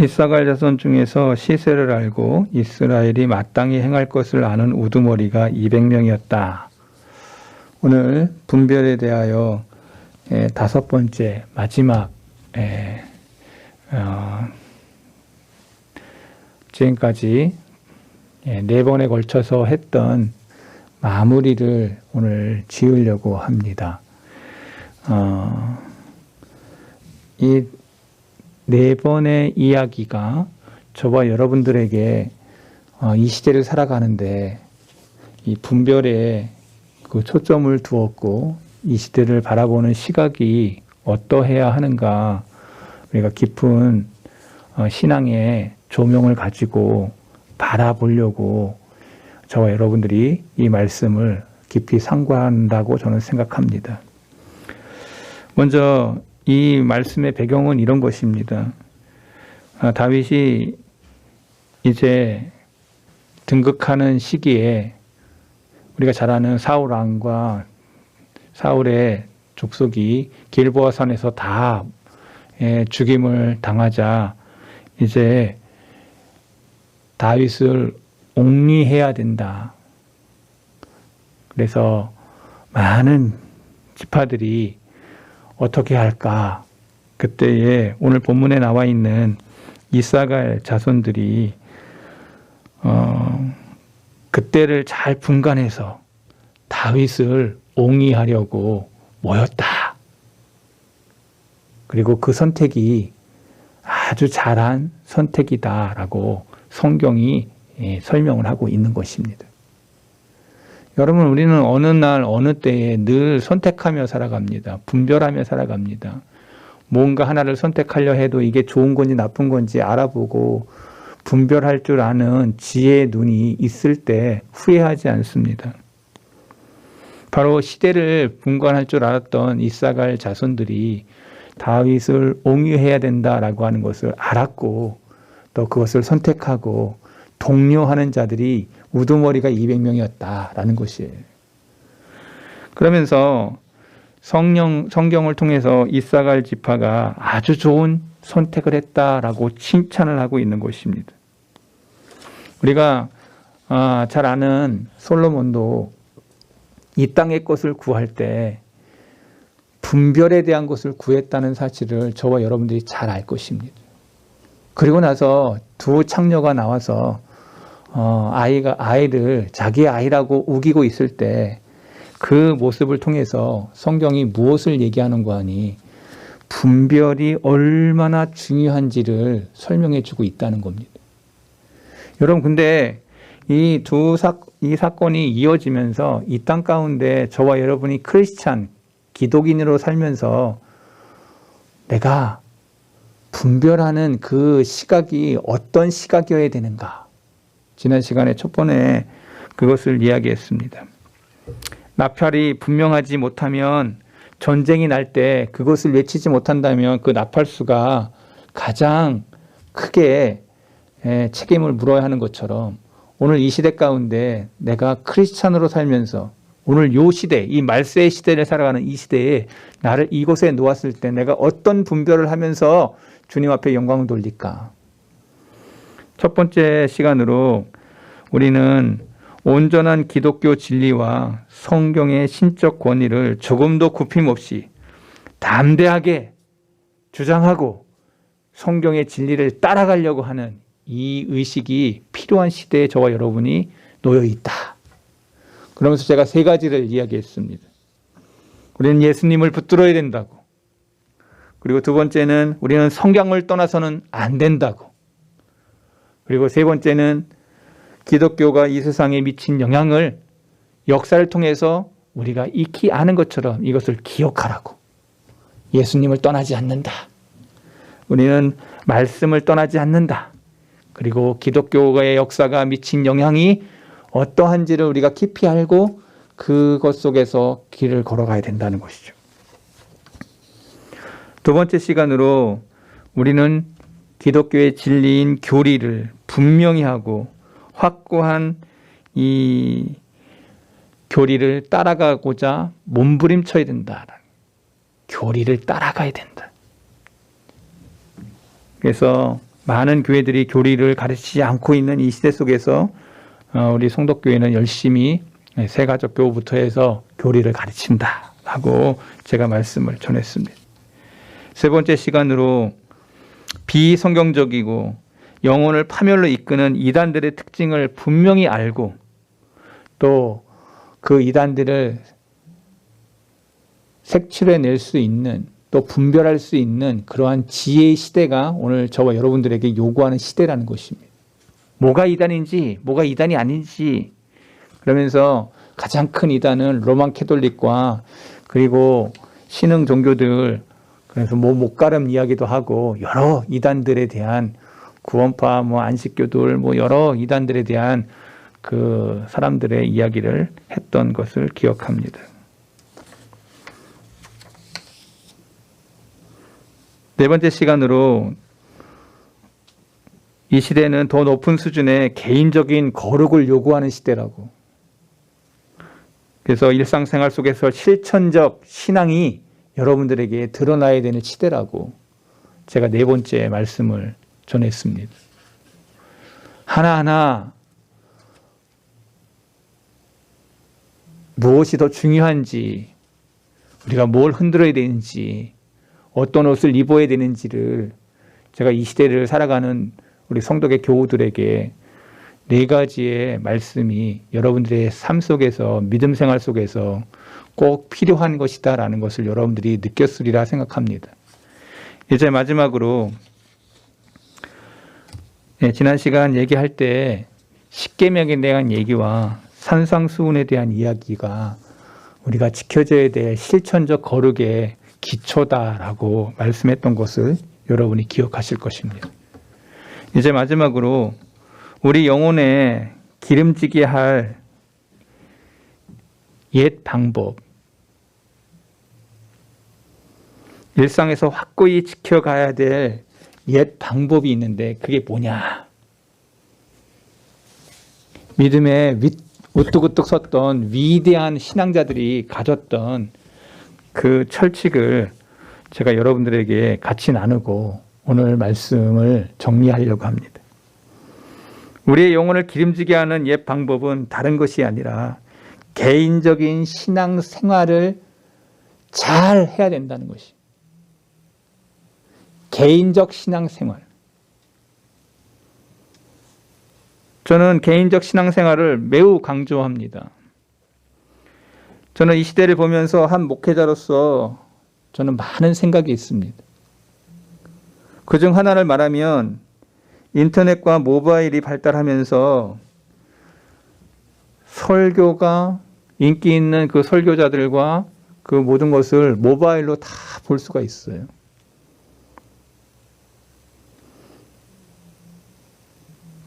이사갈 자손 중에서 시세를 알고 이스라엘이 마땅히 행할 것을 아는 우두머리가 200명이었다. 오늘 분별에 대하여 에, 다섯 번째 마지막 에, 어, 지금까지 예, 네 번에 걸쳐서 했던 마무리를 오늘 지으려고 합니다. 어, 이 네 번의 이야기가 저와 여러분들에게 어, 이 시대를 살아가는데 이 분별에 그 초점을 두었고 이 시대를 바라보는 시각이 어떠해야 하는가 우리가 깊은 어, 신앙의 조명을 가지고 바라보려고 저와 여러분들이 이 말씀을 깊이 상고한다고 저는 생각합니다. 먼저 이 말씀의 배경은 이런 것입니다. 아, 다윗이 이제 등극하는 시기에 우리가 잘 아는 사울 왕과 사울의 족속이 길보아 산에서 다 예, 죽임을 당하자 이제 다윗을 옹리해야 된다. 그래서 많은 지파들이 어떻게 할까? 그때에 오늘 본문에 나와 있는 이사갈 자손들이 어, 그때를 잘 분간해서 다윗을 옹이하려고 모였다. 그리고 그 선택이 아주 잘한 선택이다라고 성경이 예, 설명을 하고 있는 것입니다. 여러분, 우리는 어느 날, 어느 때에 늘 선택하며 살아갑니다. 분별하며 살아갑니다. 뭔가 하나를 선택하려 해도 이게 좋은 건지 나쁜 건지 알아보고 분별할 줄 아는 지혜의 눈이 있을 때 후회하지 않습니다. 바로 시대를 분간할 줄 알았던 이사갈 자손들이 다윗을 옹유해야 된다라고 하는 것을 알았고 또 그것을 선택하고 독려하는 자들이 우두머리가 200명이었다라는 것이에요. 그러면서 성령 성경을 통해서 이사갈 지파가 아주 좋은 선택을 했다라고 칭찬을 하고 있는 것입니다. 우리가 아, 잘 아는 솔로몬도 이 땅의 것을 구할 때 분별에 대한 것을 구했다는 사실을 저와 여러분들이 잘 알 것입니다. 그리고 나서 두 창녀가 나와서 어, 아이가 아이를 자기 아이라고 우기고 있을 때 그 모습을 통해서 성경이 무엇을 얘기하는 거 아니 분별이 얼마나 중요한지를 설명해 주고 있다는 겁니다. 여러분 근데 이 두 사, 이 사건이 이어지면서 이 땅 가운데 저와 여러분이 크리스찬 기독인으로 살면서 내가 분별하는 그 시각이 어떤 시각이어야 되는가? 지난 시간에 첫 번에 그것을 이야기했습니다. 나팔이 분명하지 못하면 전쟁이 날 때 그것을 외치지 못한다면 그 나팔수가 가장 크게 책임을 물어야 하는 것처럼 오늘 이 시대 가운데 내가 크리스찬으로 살면서 오늘 요 시대, 이 말세의 시대를 살아가는 이 시대에 나를 이곳에 놓았을 때 내가 어떤 분별을 하면서 주님 앞에 영광을 돌릴까? 첫 번째 시간으로 우리는 온전한 기독교 진리와 성경의 신적 권위를 조금도 굽힘없이 담대하게 주장하고 성경의 진리를 따라가려고 하는 이 의식이 필요한 시대에 저와 여러분이 놓여 있다. 그러면서 제가 세 가지를 이야기했습니다. 우리는 예수님을 붙들어야 된다고. 그리고 두 번째는 우리는 성경을 떠나서는 안 된다고. 그리고 세 번째는 기독교가 이 세상에 미친 영향을 역사를 통해서 우리가 익히 아는 것처럼 이것을 기억하라고. 예수님을 떠나지 않는다. 우리는 말씀을 떠나지 않는다. 그리고 기독교의 역사가 미친 영향이 어떠한지를 우리가 깊이 알고 그것 속에서 길을 걸어가야 된다는 것이죠. 두 번째 시간으로 우리는 기독교의 진리인 교리를 분명히 하고 확고한 이 교리를 따라가고자 몸부림쳐야 된다. 교리를 따라가야 된다. 그래서 많은 교회들이 교리를 가르치지 않고 있는 이 시대 속에서 어, 우리 성덕교회는 열심히 세가족 교부터 해서 교리를 가르친다라고 제가 말씀을 전했습니다. 세 번째 시간으로 비성경적이고 영혼을 파멸로 이끄는 이단들의 특징을 분명히 알고 또 그 이단들을 색칠해낼 수 있는 또 분별할 수 있는 그러한 지혜의 시대가 오늘 저와 여러분들에게 요구하는 시대라는 것입니다. 뭐가 이단인지, 뭐가 이단이 아닌지, 그러면서 가장 큰 이단은 로만 캐톨릭과 그리고 신흥 종교들, 그래서 뭐 목가름 이야기도 하고 여러 이단들에 대한 구원파, 뭐 안식교들, 뭐 여러 이단들에 대한 그 사람들의 이야기를 했던 것을 기억합니다. 네 번째 시간으로 이 시대는 더 높은 수준의 개인적인 거룩을 요구하는 시대라고. 그래서 일상생활 속에서 실천적 신앙이 여러분들에게 드러나야 되는 시대라고 제가 네 번째 말씀을 전했습니다. 하나하나 무엇이 더 중요한지, 우리가 뭘 흔들어야 되는지, 어떤 옷을 입어야 되는지를 제가 이 시대를 살아가는 우리 성도의 교우들에게 네 가지의 말씀이 여러분들의 삶 속에서 믿음 생활 속에서 꼭 필요한 것이다라는 것을 여러분들이 느꼈으리라 생각합니다. 이제 마지막으로 네, 지난 시간 얘기할 때 십계명에 대한 얘기와 산상수훈에 대한 이야기가 우리가 지켜져야 될 실천적 거룩의 기초다라고 말씀했던 것을 여러분이 기억하실 것입니다. 이제 마지막으로 우리 영혼에 기름지게 할 옛 방법, 일상에서 확고히 지켜가야 될 옛 방법이 있는데 그게 뭐냐? 믿음에 우뚝우뚝 섰던 위대한 신앙자들이 가졌던 그 철칙을 제가 여러분들에게 같이 나누고 오늘 말씀을 정리하려고 합니다. 우리의 영혼을 기름지게 하는 옛 방법은 다른 것이 아니라 개인적인 신앙 생활을 잘 해야 된다는 것이. 개인적 신앙 생활. 저는 개인적 신앙 생활을 매우 강조합니다. 저는 이 시대를 보면서 한 목회자로서 저는 많은 생각이 있습니다. 그 중 하나를 말하면 인터넷과 모바일이 발달하면서 설교가 인기 있는 그 설교자들과 그 모든 것을 모바일로 다 볼 수가 있어요.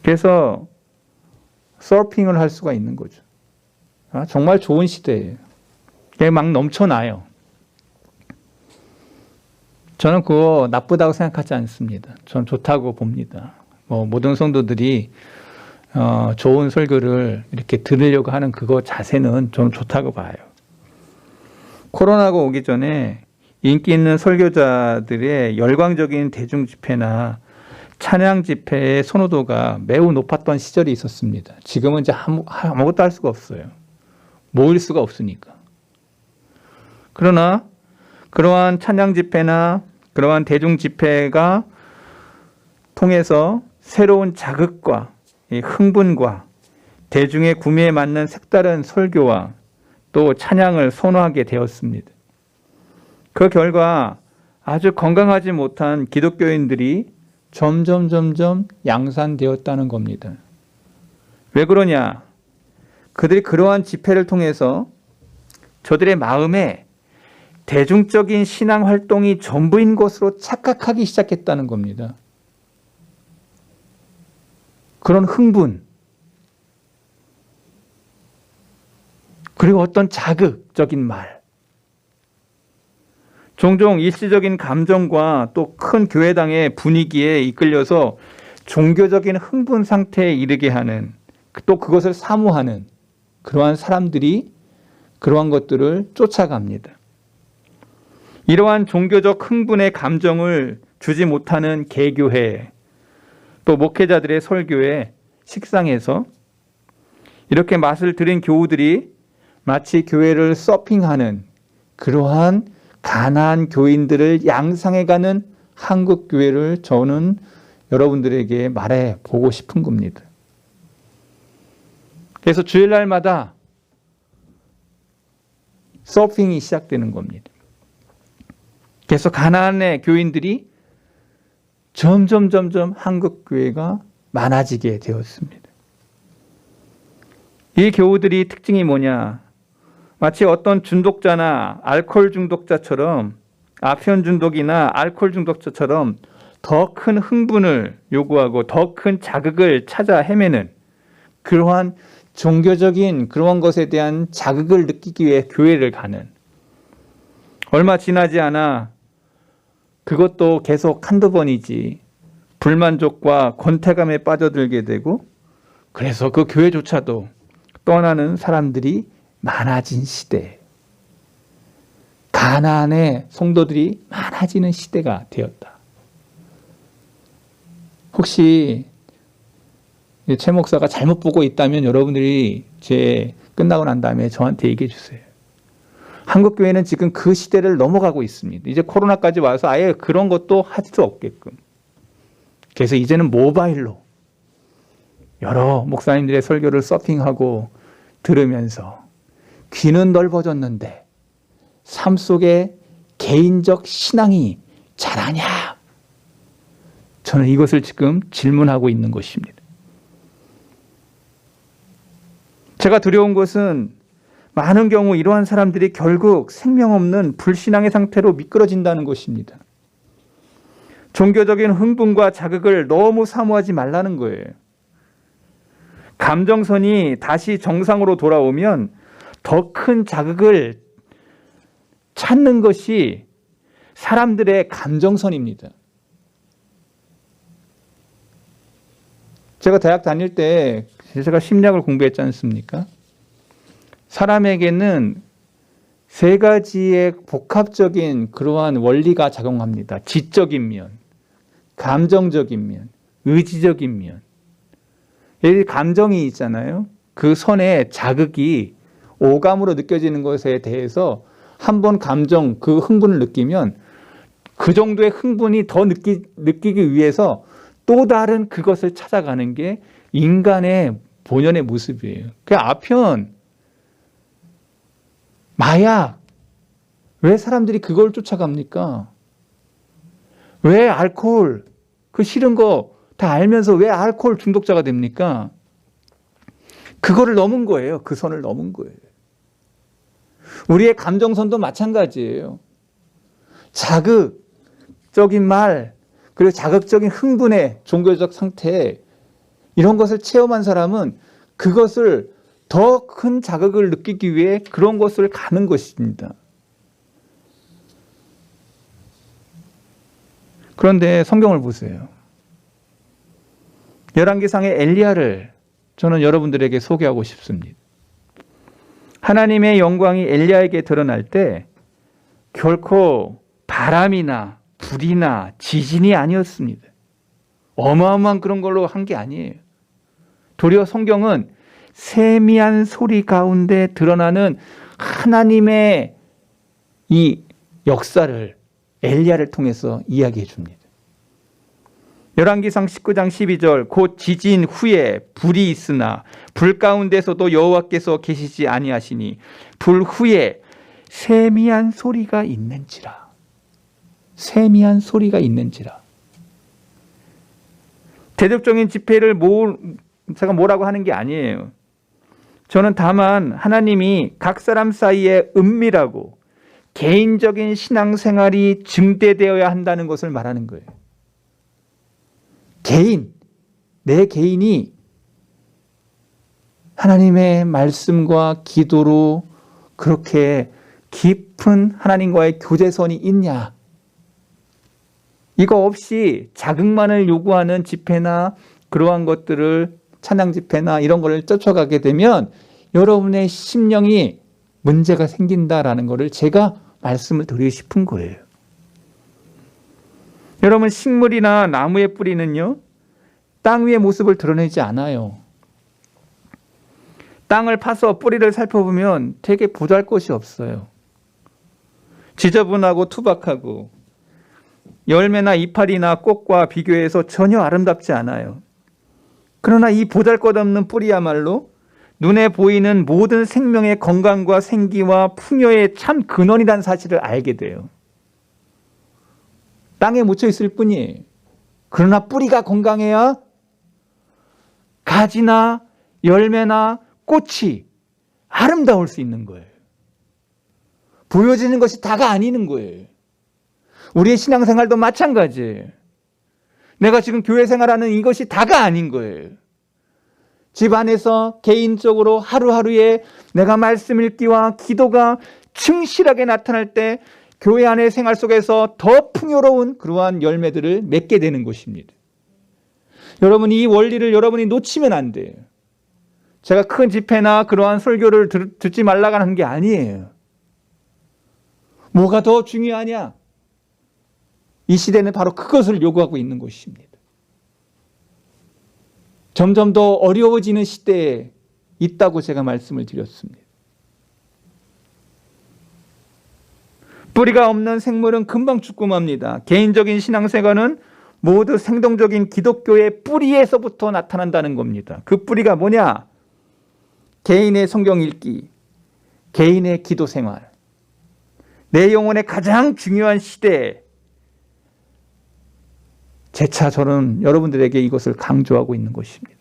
그래서 서핑을 할 수가 있는 거죠. 아, 정말 좋은 시대예요. 막 넘쳐나요. 저는 그거 나쁘다고 생각하지 않습니다. 저는 좋다고 봅니다. 뭐 모든 성도들이 어, 좋은 설교를 이렇게 들으려고 하는 그거 자세는 저는 좋다고 봐요. 코로나가 오기 전에 인기 있는 설교자들의 열광적인 대중 집회나 찬양 집회의 선호도가 매우 높았던 시절이 있었습니다. 지금은 이제 아무, 아무것도 할 수가 없어요. 모일 수가 없으니까. 그러나 그러한 찬양 집회나 그러한 대중 집회가 통해서 새로운 자극과 흥분과 대중의 구매에 맞는 색다른 설교와 또 찬양을 선호하게 되었습니다. 그 결과 아주 건강하지 못한 기독교인들이 점점 점점 양산되었다는 겁니다. 왜 그러냐? 그들이 그러한 집회를 통해서 저들의 마음에 대중적인 신앙 활동이 전부인 것으로 착각하기 시작했다는 겁니다. 그런 흥분, 그리고 어떤 자극적인 말, 종종 일시적인 감정과 또 큰 교회당의 분위기에 이끌려서 종교적인 흥분 상태에 이르게 하는 또 그것을 사모하는 그러한 사람들이 그러한 것들을 쫓아갑니다. 이러한 종교적 흥분의 감정을 주지 못하는 개교회, 또 목회자들의 설교에 식상해서 이렇게 맛을 들인 교우들이 마치 교회를 서핑하는 그러한 가난한 교인들을 양상해 가는 한국 교회를 저는 여러분들에게 말해 보고 싶은 겁니다. 그래서 주일날마다 서핑이 시작되는 겁니다. 그래서 가난의 교인들이 점점 점점 한국 교회가 많아지게 되었습니다. 이 교우들이 특징이 뭐냐? 마치 어떤 중독자나 알코올 중독자처럼 아편 중독이나 알코올 중독자처럼 더 큰 흥분을 요구하고 더 큰 자극을 찾아 헤매는 그러한 종교적인 그런 것에 대한 자극을 느끼기 위해 교회를 가는. 얼마 지나지 않아 그것도 계속 한두 번이지 불만족과 권태감에 빠져들게 되고 그래서 그 교회조차도 떠나는 사람들이 많아진 시대. 가난의 성도들이 많아지는 시대가 되었다. 혹시 최 목사가 잘못 보고 있다면 여러분들이 제 끝나고 난 다음에 저한테 얘기해 주세요. 한국 교회는 지금 그 시대를 넘어가고 있습니다. 이제 코로나까지 와서 아예 그런 것도 할 수 없게끔. 그래서 이제는 모바일로 여러 목사님들의 설교를 서핑하고 들으면서 귀는 넓어졌는데 삶 속에 개인적 신앙이 잘하냐? 저는 이것을 지금 질문하고 있는 것입니다. 제가 두려운 것은 많은 경우 이러한 사람들이 결국 생명 없는 불신앙의 상태로 미끄러진다는 것입니다. 종교적인 흥분과 자극을 너무 사모하지 말라는 거예요. 감정선이 다시 정상으로 돌아오면 더 큰 자극을 찾는 것이 사람들의 감정선입니다. 제가 대학 다닐 때 제가 심리학을 공부했지 않습니까? 사람에게는 세 가지의 복합적인 그러한 원리가 작용합니다. 지적인 면, 감정적인 면, 의지적인 면. 이 감정이 있잖아요. 그 선에 자극이 오감으로 느껴지는 것에 대해서 한번 감정, 그 흥분을 느끼면 그 정도의 흥분이 더 느끼, 느끼기 위해서 또 다른 그것을 찾아가는 게 인간의 본연의 모습이에요. 그 아편, 마약. 왜 사람들이 그걸 쫓아갑니까? 왜 알코올, 그 싫은 거 다 알면서 왜 알코올 중독자가 됩니까? 그거를 넘은 거예요. 그 선을 넘은 거예요. 우리의 감정선도 마찬가지예요. 자극적인 말, 그리고 자극적인 흥분의 종교적 상태, 이런 것을 체험한 사람은 그것을 더 큰 자극을 느끼기 위해 그런 것을 가는 것입니다. 그런데 성경을 보세요. 열왕기상의 엘리야를 저는 여러분들에게 소개하고 싶습니다. 하나님의 영광이 엘리야에게 드러날 때 결코 바람이나 불이나 지진이 아니었습니다. 어마어마한 그런 걸로 한 게 아니에요. 도리어 성경은 세미한 소리 가운데 드러나는 하나님의 이 역사를 엘리야를 통해서 이야기해 줍니다. 열왕기상 19장 12절 곧 지진 후에 불이 있으나 불 가운데서도 여호와께서 계시지 아니하시니 불 후에 세미한 소리가 있는지라 세미한 소리가 있는지라 대적적인 집회를 뭐 제가 뭐라고 하는 게 아니에요. 저는 다만 하나님이 각 사람 사이에 은밀하고 개인적인 신앙생활이 증대되어야 한다는 것을 말하는 거예요. 개인, 내 개인이 하나님의 말씀과 기도로 그렇게 깊은 하나님과의 교제선이 있냐? 이거 없이 자극만을 요구하는 집회나 그러한 것들을 찬양 집회나 이런 거를 쫓아가게 되면 여러분의 심령이 문제가 생긴다라는 것을 제가 말씀을 드리고 싶은 거예요. 여러분 식물이나 나무의 뿌리는요 땅 위의 모습을 드러내지 않아요. 땅을 파서 뿌리를 살펴보면 되게 보잘 것이 없어요. 지저분하고 투박하고 열매나 이파리나 꽃과 비교해서 전혀 아름답지 않아요. 그러나 이 보잘 것 없는 뿌리야말로 눈에 보이는 모든 생명의 건강과 생기와 풍요의 참 근원이라는 사실을 알게 돼요. 땅에 묻혀 있을 뿐이에요. 그러나 뿌리가 건강해야 가지나 열매나 꽃이 아름다울 수 있는 거예요. 보여지는 것이 다가 아니는 거예요. 우리의 신앙생활도 마찬가지예요. 내가 지금 교회 생활하는 이것이 다가 아닌 거예요. 집 안에서 개인적으로 하루하루에 내가 말씀 읽기와 기도가 충실하게 나타날 때 교회 안의 생활 속에서 더 풍요로운 그러한 열매들을 맺게 되는 것입니다. 여러분 이 원리를 여러분이 놓치면 안 돼요. 제가 큰 집회나 그러한 설교를 들, 듣지 말라고 하는 게 아니에요. 뭐가 더 중요하냐? 이 시대는 바로 그것을 요구하고 있는 것입니다. 점점 더 어려워지는 시대에 있다고 제가 말씀을 드렸습니다. 뿌리가 없는 생물은 금방 죽고 맙니다. 개인적인 신앙생활은 모두 생동적인 기독교의 뿌리에서부터 나타난다는 겁니다. 그 뿌리가 뭐냐? 개인의 성경 읽기, 개인의 기도 생활, 내 영혼의 가장 중요한 시대에 재차 저는 여러분들에게 이것을 강조하고 있는 것입니다.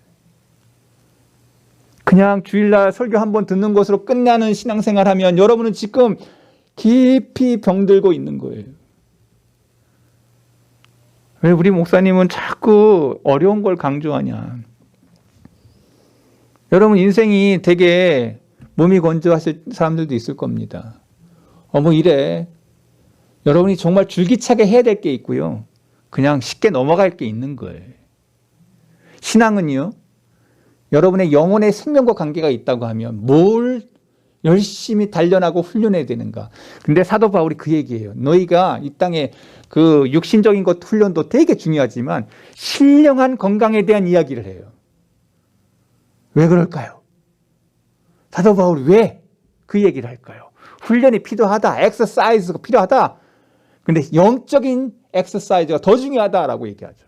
그냥 주일날 설교 한 번 듣는 것으로 끝나는 신앙생활 하면 여러분은 지금 깊이 병들고 있는 거예요. 왜 우리 목사님은 자꾸 어려운 걸 강조하냐. 여러분 인생이 되게 몸이 건조하실 사람들도 있을 겁니다. 어머 이래. 여러분이 정말 줄기차게 해야 될 게 있고요. 그냥 쉽게 넘어갈 게 있는 거예요. 신앙은요. 여러분의 영혼의 생명과 관계가 있다고 하면 뭘 열심히 단련하고 훈련해야 되는가. 근데 사도 바울이 그 얘기예요. 너희가 이 땅에 그 육신적인 것 훈련도 되게 중요하지만 신령한 건강에 대한 이야기를 해요. 왜 그럴까요? 사도 바울이 왜 그 얘기를 할까요? 훈련이 필요하다. 엑서사이즈가 필요하다. 근데 영적인 엑서사이즈가 더 중요하다라고 얘기하죠.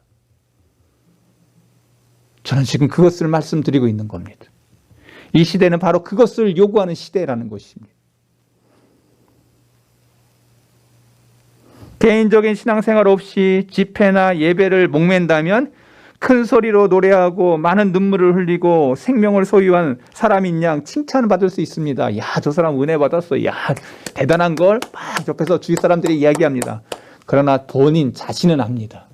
저는 지금 그것을 말씀드리고 있는 겁니다. 이 시대는 바로 그것을 요구하는 시대라는 것입니다. 개인적인 신앙생활 없이 집회나 예배를 목맨다면 큰 소리로 노래하고 많은 눈물을 흘리고 생명을 소유한 사람인 양 칭찬을 받을 수 있습니다. 야, 저 사람 은혜 받았어. 야, 대단한 걸 막 옆에서 주위 사람들이 이야기합니다. 그러나 본인 자신은 압니다.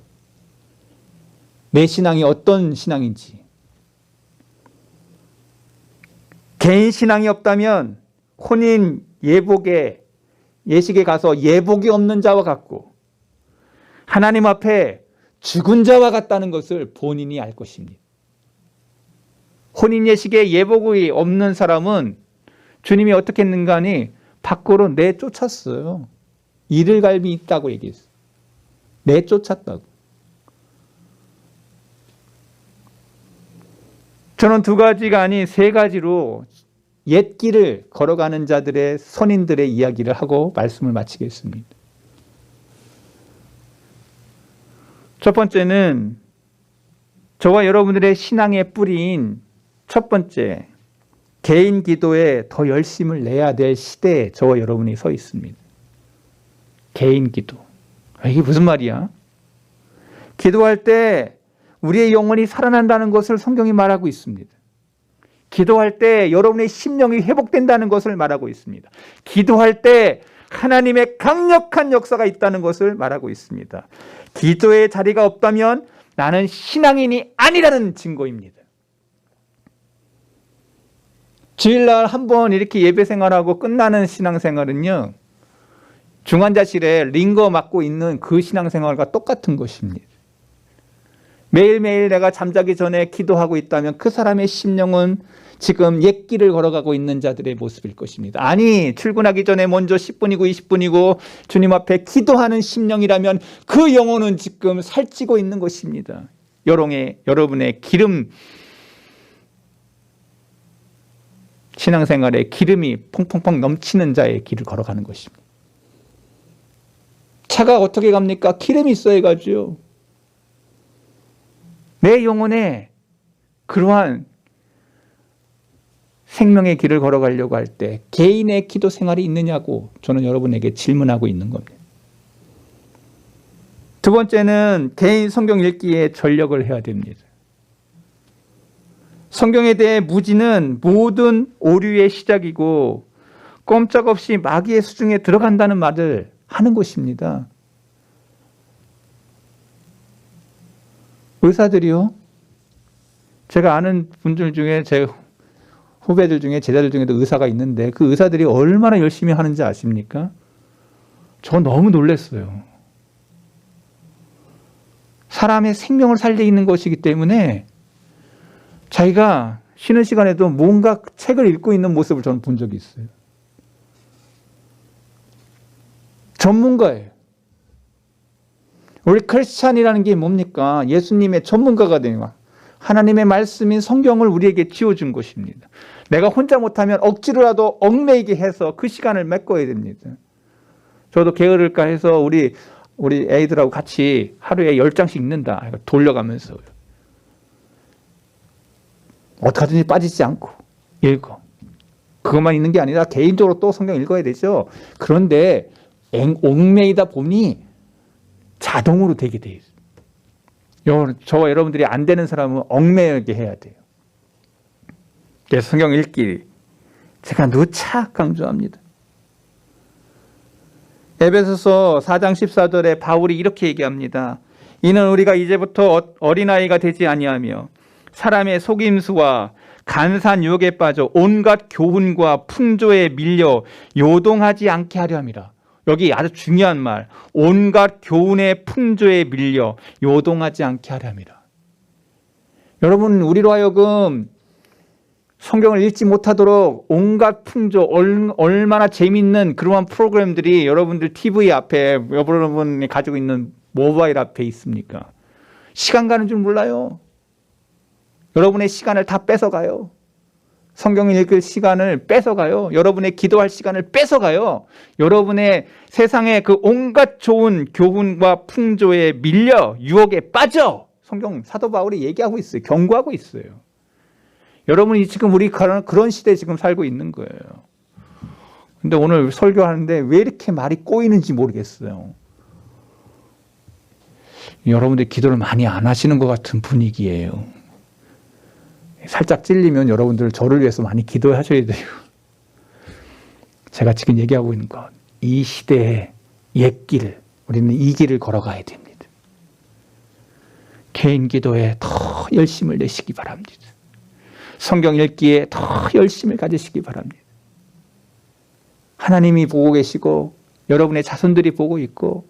내 신앙이 어떤 신앙인지. 개인 신앙이 없다면 혼인 예복에 예식에 가서 예복이 없는 자와 같고 하나님 앞에 죽은 자와 같다는 것을 본인이 알 것입니다. 혼인 예식에 예복이 없는 사람은 주님이 어떻게 했는가 하니 밖으로 내쫓았어요. 이를 갈비 있다고 얘기했어요. 내쫓았다고. 저는 두 가지가 아닌 세 가지로 옛 길을 걸어가는 자들의 선인들의 이야기를 하고 말씀을 마치겠습니다. 첫 번째는 저와 여러분들의 신앙의 뿌리인 첫 번째 개인 기도에 더 열심을 내야 될 시대에 저와 여러분이 서 있습니다. 개인 기도. 아, 이게 무슨 말이야? 기도할 때 우리의 영혼이 살아난다는 것을 성경이 말하고 있습니다. 기도할 때 여러분의 심령이 회복된다는 것을 말하고 있습니다. 기도할 때 하나님의 강력한 역사가 있다는 것을 말하고 있습니다. 기도의 자리가 없다면 나는 신앙인이 아니라는 증거입니다. 주일날 한번 이렇게 예배 생활하고 끝나는 신앙생활은요, 중환자실에 링거 맞고 있는 그 신앙생활과 똑같은 것입니다. 매일매일 내가 잠자기 전에 기도하고 있다면 그 사람의 심령은 지금 옛 길을 걸어가고 있는 자들의 모습일 것입니다. 아니, 출근하기 전에 먼저 10분이고 20분이고 주님 앞에 기도하는 심령이라면 그 영혼은 지금 살찌고 있는 것입니다. 여롱의 여러분의 기름 신앙생활에 기름이 퐁퐁퐁 넘치는 자의 길을 걸어가는 것입니다. 차가 어떻게 갑니까? 기름이 있어야 가죠. 내 영혼에 그러한 생명의 길을 걸어가려고 할 때 개인의 기도 생활이 있느냐고 저는 여러분에게 질문하고 있는 겁니다. 두 번째는 개인 성경 읽기에 전력을 해야 됩니다. 성경에 대해 무지는 모든 오류의 시작이고 꼼짝없이 마귀의 수중에 들어간다는 말을 하는 것입니다. 의사들이요. 제가 아는 분들 중에 제 후배들 중에 제자들 중에도 의사가 있는데 그 의사들이 얼마나 열심히 하는지 아십니까? 저 너무 놀랐어요. 사람의 생명을 살리는 것이기 때문에 자기가 쉬는 시간에도 뭔가 책을 읽고 있는 모습을 저는 본 적이 있어요. 전문가예요. 우리 크리스찬이라는 게 뭡니까? 예수님의 전문가가 되는 하나님의 말씀인 성경을 우리에게 지어준 것입니다. 내가 혼자 못하면 억지로라도 얽매이게 해서 그 시간을 메꿔야 됩니다. 저도 게으를까 해서 우리 우리 애들하고 같이 하루에 열 장씩 읽는다. 돌려가면서 어떻게든지 빠지지 않고 읽어. 그것만 있는 게 아니라 개인적으로 또 성경 읽어야 되죠. 그런데 옥매이다 보니 자동으로 되게 돼 있어요. 저와 여러분들이 안 되는 사람은 얽매이게 해야 돼요. 그래서 성경 읽기 제가 누차 강조합니다. 에베소서 4장 14절에 바울이 이렇게 얘기합니다. 이는 우리가 이제부터 어린아이가 되지 아니하며 사람의 속임수와 간산 유혹에 빠져 온갖 교훈과 풍조에 밀려 요동하지 않게 하려 함이라. 여기 아주 중요한 말. 온갖 교훈의 풍조에 밀려 요동하지 않게 함이라. 여러분, 우리로 하여금 성경을 읽지 못하도록 온갖 풍조, 얼마나 재밌는 그러한 프로그램들이 여러분들 TV 앞에, 여러분이 가지고 있는 모바일 앞에 있습니까? 시간 가는 줄 몰라요. 여러분의 시간을 다 뺏어가요. 성경을 읽을 시간을 뺏어가요. 여러분의 기도할 시간을 뺏어가요. 여러분의 세상의 그 온갖 좋은 교훈과 풍조에 밀려 유혹에 빠져. 성경 사도 바울이 얘기하고 있어요. 경고하고 있어요. 여러분이 지금 우리 그런 시대에 지금 살고 있는 거예요. 근데 오늘 설교하는데 왜 이렇게 말이 꼬이는지 모르겠어요. 여러분들 기도를 많이 안 하시는 것 같은 분위기예요. 살짝 찔리면 여러분들 저를 위해서 많이 기도하셔야 돼요. 제가 지금 얘기하고 있는 건 이 시대의 옛 길, 우리는 이 길을 걸어가야 됩니다. 개인 기도에 더 열심을 내시기 바랍니다. 성경 읽기에 더 열심을 가지시기 바랍니다. 하나님이 보고 계시고 여러분의 자손들이 보고 있고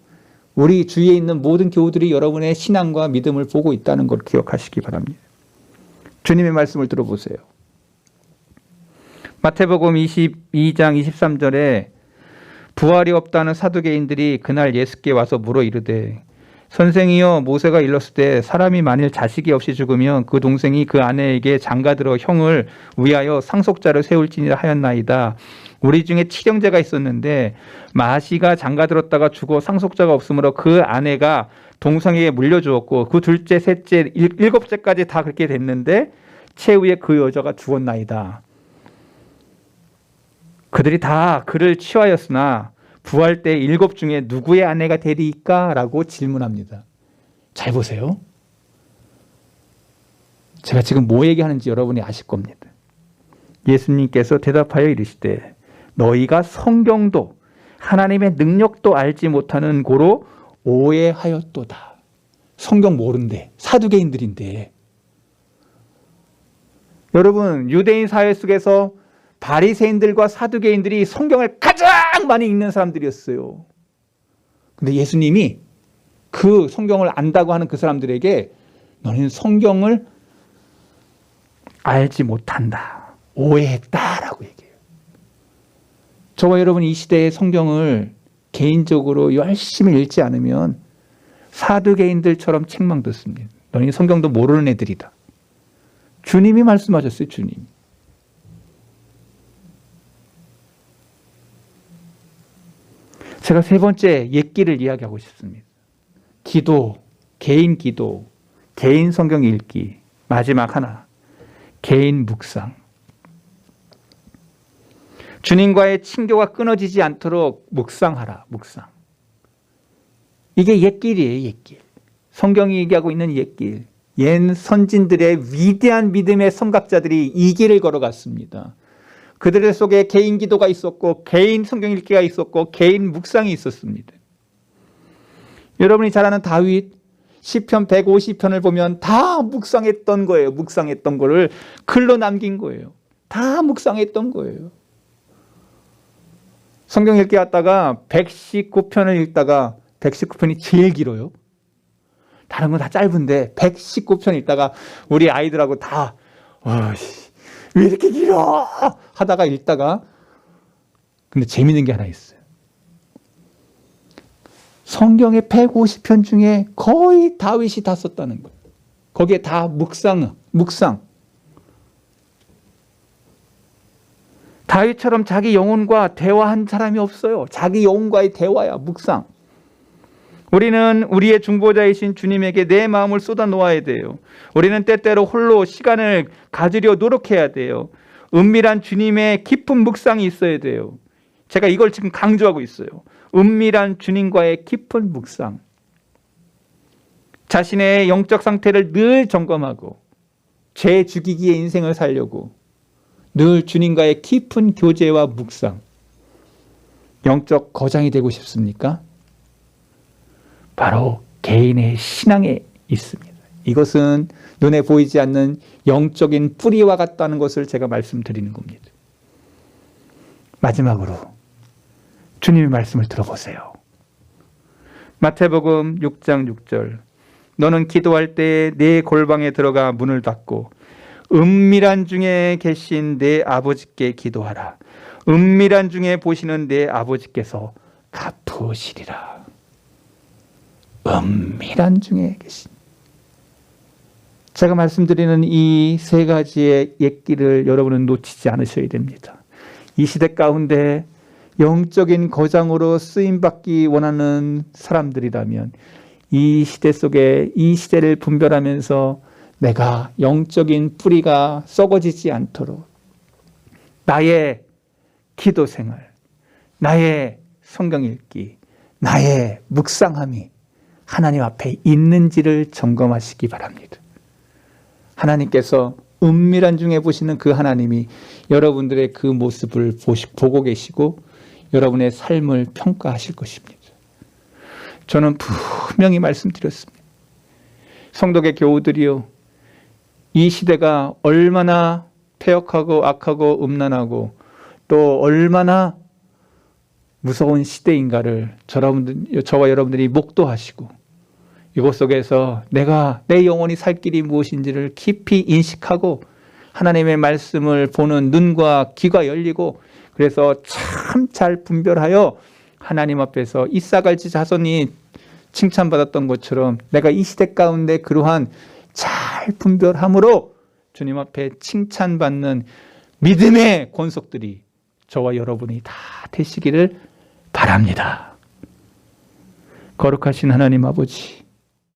우리 주위에 있는 모든 교우들이 여러분의 신앙과 믿음을 보고 있다는 걸 기억하시기 바랍니다. 주님의 말씀을 들어보세요. 마태복음 22장 23절에 부활이 없다는 사두개인들이 그날 예수께 와서 물어 이르되 선생이여 모세가 일렀을 때 사람이 만일 자식이 없이 죽으면 그 동생이 그 아내에게 장가들어 형을 위하여 상속자를 세울지니라 하였나이다. 우리 중에 칠형제가 있었는데 마시가 장가 들었다가 죽어 상속자가 없으므로 그 아내가 동성에게 물려주었고 그 둘째, 셋째, 일, 일곱째까지 다 그렇게 됐는데 최후에 그 여자가 죽었나이다. 그들이 다 그를 취하였으나 부활 때 일곱 중에 누구의 아내가 되리까? 라고 질문합니다. 잘 보세요. 제가 지금 뭐 얘기하는지 여러분이 아실 겁니다. 예수님께서 대답하여 이르시되 너희가 성경도 하나님의 능력도 알지 못하는 고로 오해하였도다. 성경 모른대. 사두개인들인데. 여러분, 유대인 사회 속에서 바리새인들과 사두개인들이 성경을 가장 많이 읽는 사람들이었어요. 근데 예수님이 그 성경을 안다고 하는 그 사람들에게 너는 성경을 알지 못한다. 얘기해요. 저와 여러분 이 시대의 성경을 개인적으로 열심히 읽지 않으면 사두개인들처럼 책망 듣습니다. 너희 성경도 모르는 애들이다. 주님이 말씀하셨어요, 주님. 제가 세 번째 옛기를 이야기하고 싶습니다. 기도, 개인 기도, 개인 성경 읽기, 마지막 하나, 개인 묵상. 주님과의 친교가 끊어지지 않도록 묵상하라, 묵상. 이게 옛길이에요, 옛길. 성경이 얘기하고 있는 옛길. 옛 선진들의 위대한 믿음의 성각자들이 이 길을 걸어갔습니다. 그들 속에 개인 기도가 있었고, 개인 성경 읽기가 있었고, 개인 묵상이 있었습니다. 여러분이 잘 아는 다윗, 시편 150편을 보면 다 묵상했던 거예요. 묵상했던 거를 글로 남긴 거예요. 다 묵상했던 거예요. 성경 읽기 왔다가 119편을 읽다가 119편이 제일 길어요. 다른 건 다 짧은데 119편 읽다가 우리 아이들하고 다 어이씨, 왜 이렇게 길어 하다가 읽다가 근데 재밌는 게 하나 있어요. 성경의 150편 중에 거의 다윗이 다 썼다는 거예요. 거기에 다 묵상, 묵상. 다윗처럼 자기 영혼과 대화한 사람이 없어요. 자기 영혼과의 대화야, 묵상. 우리는 우리의 중보자이신 주님에게 내 마음을 쏟아 놓아야 돼요. 우리는 때때로 홀로 시간을 가지려 노력해야 돼요. 은밀한 주님의 깊은 묵상이 있어야 돼요. 제가 이걸 지금 강조하고 있어요. 은밀한 주님과의 깊은 묵상. 자신의 영적 상태를 늘 점검하고 죄 죽이기의 인생을 살려고 늘 주님과의 깊은 교제와 묵상. 영적 거장이 되고 싶습니까? 바로 개인의 신앙에 있습니다. 이것은 눈에 보이지 않는 영적인 뿌리와 같다는 것을 제가 말씀드리는 겁니다. 마지막으로 주님의 말씀을 들어보세요. 마태복음 6장 6절. 너는 기도할 때 내 골방에 들어가 문을 닫고 은밀한 중에 계신 내 아버지께 기도하라. 은밀한 중에 보시는 내 아버지께서 갚으시리라. 은밀한 중에 계신. 제가 말씀드리는 이 세 가지의 옛길을 여러분은 놓치지 않으셔야 됩니다. 이 시대 가운데 영적인 거장으로 쓰임받기 원하는 사람들이라면 이 시대 속에 이 시대를 분별하면서 내가 영적인 뿌리가 썩어지지 않도록 나의 기도 생활, 나의 성경 읽기, 나의 묵상함이 하나님 앞에 있는지를 점검하시기 바랍니다. 하나님께서 은밀한 중에 보시는 그 하나님이 여러분들의 그 모습을 보고 계시고 여러분의 삶을 평가하실 것입니다. 저는 분명히 말씀드렸습니다. 성도의 교우들이요. 이 시대가 얼마나 폐역하고 악하고 음란하고 또 얼마나 무서운 시대인가를 저와 여러분들이 목도하시고 이곳 속에서 내가 내 영혼이 살 길이 무엇인지를 깊이 인식하고 하나님의 말씀을 보는 눈과 귀가 열리고 그래서 참 잘 분별하여 하나님 앞에서 이사갈지 자손이 칭찬받았던 것처럼 내가 이 시대 가운데 그러한 잘 분별함으로 주님 앞에 칭찬받는 믿음의 권속들이 저와 여러분이 다 되시기를 바랍니다. 거룩하신 하나님 아버지,